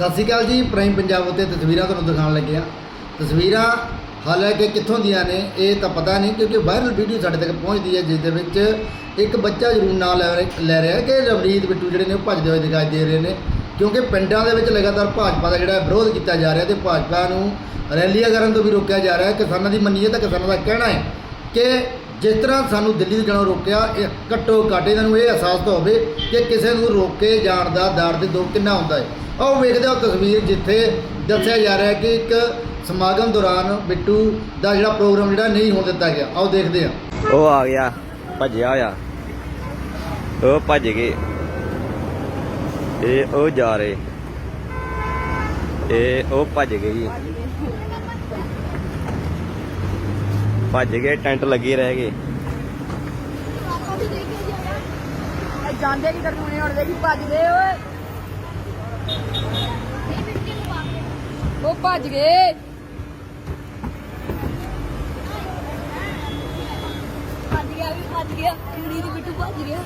ਸਤਿ ਸ਼੍ਰੀ ਅਕਾਲ ਜੀ, ਪ੍ਰਾਈਮ ਪੰਜਾਬ ਉੱਤੇ ਤਸਵੀਰਾਂ ਤੁਹਾਨੂੰ ਦਿਖਾਉਣ ਲੱਗਿਆ ਤਸਵੀਰਾਂ ਹਾਲਾਂਕਿ ਕਿੱਥੋਂ ਦੀਆਂ ਨੇ, ਇਹ ਤਾਂ ਪਤਾ ਨਹੀਂ, ਕਿਉਂਕਿ ਵਾਇਰਲ ਵੀਡੀਓ ਸਾਡੇ ਤੱਕ ਪਹੁੰਚਦੀ ਹੈ, ਜਿਸ ਦੇ ਵਿੱਚ ਇੱਕ ਬੱਚਾ ਜ਼ਰੂਰ ਨਾਂ ਲੈ ਰਿਹਾ- ਲੈ ਰਿਹਾ ਕਿ ਰਵਨੀਤ ਬਿੱਟੂ ਜਿਹੜੇ ਨੇ ਉਹ ਭੱਜਦੇ ਹੋਏ ਦਿਖਾਈ ਦੇ ਰਹੇ ਨੇ, ਕਿਉਂਕਿ ਪਿੰਡਾਂ ਦੇ ਵਿੱਚ ਲਗਾਤਾਰ ਭਾਜਪਾ ਦਾ ਜਿਹੜਾ ਵਿਰੋਧ ਕੀਤਾ ਜਾ ਰਿਹਾ ਤੇ ਭਾਜਪਾ ਨੂੰ ਰੈਲੀਆਂ ਕਰਨ ਤੋਂ ਵੀ ਰੋਕਿਆ ਜਾ ਰਿਹਾ ਕਿਸਾਨਾਂ ਦੀ ਮੰਨੀਏ ਤਾਂ ਕਿਸਾਨਾਂ ਦਾ ਕਹਿਣਾ ਹੈ ਕਿ ਜਿਸ ਤਰ੍ਹਾਂ ਸਾਨੂੰ ਦਿੱਲੀ ਤੋਂ ਜਾਣਾ ਰੋਕਿਆ, ਇਹ ਘੱਟੋ ਘੱਟ ਇਹਨਾਂ ਨੂੰ ਇਹ ਅਹਿਸਾਸ ਤਾਂ ਹੋਵੇ ਕਿ ਕਿਸੇ ਨੂੰ ਰੋਕੇ ਜਾਣ ਦਾ ਦਰਦ ਦੁੱਖ ਕਿੰਨਾ ਹੁੰਦਾ ਹੈ। ਆਓ ਵੇਖਦੇ ਹਾਂ ਤਸਵੀਰ ਜਿੱਥੇ ਦੱਸਿਆ ਜਾ ਰਿਹਾ ਕਿ ਇੱਕ ਸਮਾਗਮ ਦੌਰਾਨ ਬਿੱਟੂ ਦਾ ਜਿਹੜਾ ਪ੍ਰੋਗਰਾਮ ਜਿਹੜਾ ਨਹੀਂ ਹੋਣ ਦਿੱਤਾ ਗਿਆ। ਆਓ ਦੇਖਦੇ ਹਾਂ। ਉਹ ਆ ਗਿਆ, ਭੱਜਿਆ ਹੋਇਆ। ਉਹ ਭੱਜ ਗਏ। ਇਹ ਉਹ ਜਾ ਰਹੇ। ਇਹ ਉਹ ਭੱਜ ਗਏ ਜੀ। ਭੱਜ ਗਏ, ਟੈਂਟ ਲੱਗੇ ਰਹਿ ਗਏ। ਇਹ ਜਾਂਦੇ ਨਹੀਂ ਕਰਨੇ ਹੁਣ ਦੇਖੀ ਭੱਜ ਗਏ, ਓਏ। ਉਹ ਭੱਜ ਗਏ। ਭੱਜ ਗਿਆ ਵੀ ਭੱਜ ਗਿਆ, ਕੁੜੀ ਦੀ ਬਿੱਟੂ ਭੱਜ ਗਿਆ।